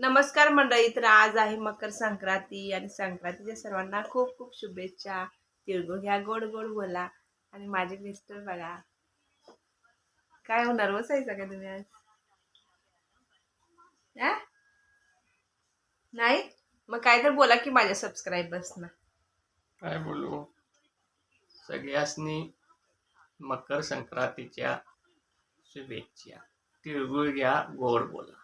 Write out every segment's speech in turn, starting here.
नमस्कार मंडळी तर आज आहे मकर संक्रांती आणि संक्रांतीच्या सर्वांना खूप खूप शुभेच्छा. तिळगुळ घ्या गोड गोड बोला आणि माझे मिस्टर बघा. काय हो नर्वस आहे का तुम्ही आज? नाही? मग काय तर बोला की माझ्या सबस्क्रायबर्सना काय बोलू? सगळ्यासनी मकर संक्रांतीच्या शुभेच्छा. तिळगुळ घ्या गोड बोला.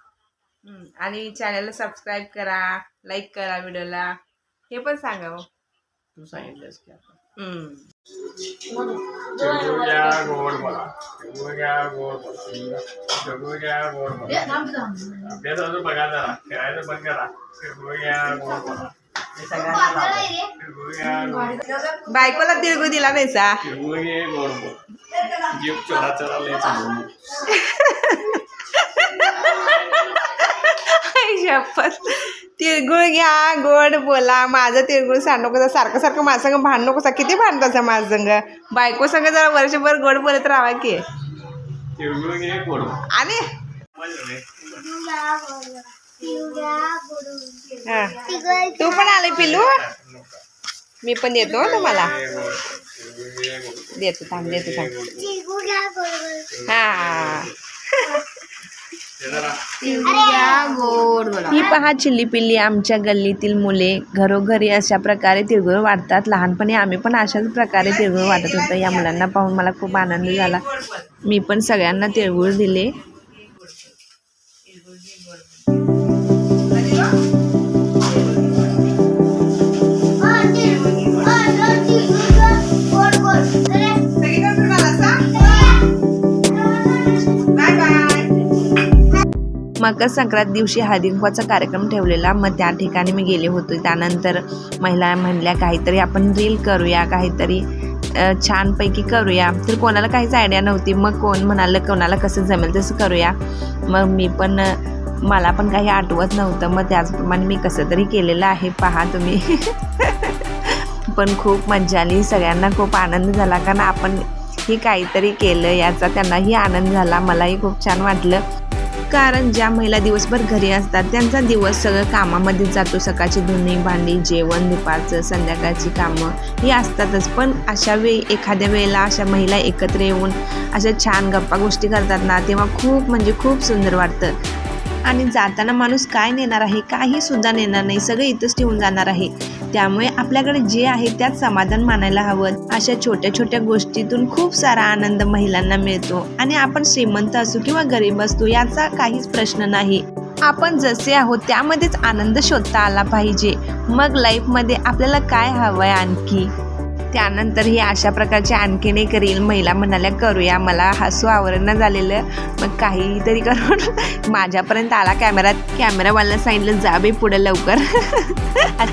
आणि चॅनलला सबस्क्राईब करा लाईक करा व्हिडिओला हे पण सांगा हो. तू सांगितलंस की आता. हम्म. तिळगुळ घ्या गोड बोला. तिळगुळ घ्या गोड बोला. तिळगुळ घ्या गोड बोला. अभ्यास अजून बघा जरा. खेळायचं बंद करा. तिळगुळ घ्या गोड बोला. तिळगुळ घ्या गोड बायकोला तिळगू दिला नाही सा. तिळगुळ घे गोड बोला. जीव चोरा चोरा लय चालू शपथ. तिळगुळ घ्या गोड बोला. माझं तिळगुळ सांडू कसा सारखं सारखं माझ्या संग भांडणं कसा किती भांडताचा माझ्या संग? बायको संग जरा वर्षभर गोड बोलत राहा की. आणि? हा. तू पण आले पिलू मी पण देतो हं तुम्हाला. देतो थांब देतो थांब. हा. ही पहा चिल्ली पिल्ली आमच्या गल्लीतील मुले. घरोघरी अशा प्रकारे तिळगुळ वाटतात लहानपणी आम्ही पण अशाच प्रकारे तिळगुळ वाटत होतो. या मुलांना पाहून मला खूप आनंद झाला. मी पण सगळ्यांना तिळगुळ दिले. मकर संक्रांत दिवशी हळदीकुंकवाचा कार्यक्रम ठेवलेला. मग त्या ठिकाणी मी गेले होते. त्यानंतर महिला म्हणल्या काहीतरी आपण रील करूया काहीतरी छानपैकी करूया. तर कोणाला काहीच आयडिया नव्हती. मग कोण म्हणालं कोणाला कसं जमेल तसं करूया. मग मी पण मला पण काही आठवत नव्हतं. मग त्याचप्रमाणे मी कसं तरी केलेलं आहे. पहा तुम्ही. पण खूप मज्जा आली. सगळ्यांना खूप आनंद झाला. कारण आपण ही काहीतरी केलं याचा त्यांनाही आनंद झाला. मलाही खूप छान वाटलं. कारण ज्या महिला दिवसभर घरी असतात त्यांचा दिवस सगळं कामामध्ये जातो. सकाळची धुणी भांडी जेवण दुपारचं संध्याकाळची कामं ही असतातच. पण अशा वेळी एखाद्या वेळेला अशा महिला एकत्र येऊन अशा छान गप्पा गोष्टी करतात ना तेव्हा खूप म्हणजे खूप सुंदर वाटतं. आणि जाताना माणूस काय नेणार आहे काही सुद्धा नेणार नाही सगळं इथंच ठेवून जाणार आहे. त्यामुळे आपल्याकडे जे आहे त्यात समाधान मानायला हवं. अशा छोट्या छोट्या गोष्टीतून खूप सारा आनंद महिलांना मिळतो. आणि आपण श्रीमंत असू किंवा गरीब असतो याचा काहीच प्रश्न नाही. आपण जसे आहोत त्यामध्येच आनंद शोधता आला पाहिजे. मग लाईफमध्ये आपल्याला काय हवंय आणखी? त्यानंतर ही अशा प्रकारचे आणखीन एक रील महिला म्हणाल्या करूया मला हसू आवरणं झालेलं मग काहीतरी करून माझ्यापर्यंत आला कॅमेरा कॅमेरावाला सांगितलं जा बे पुढे लवकर.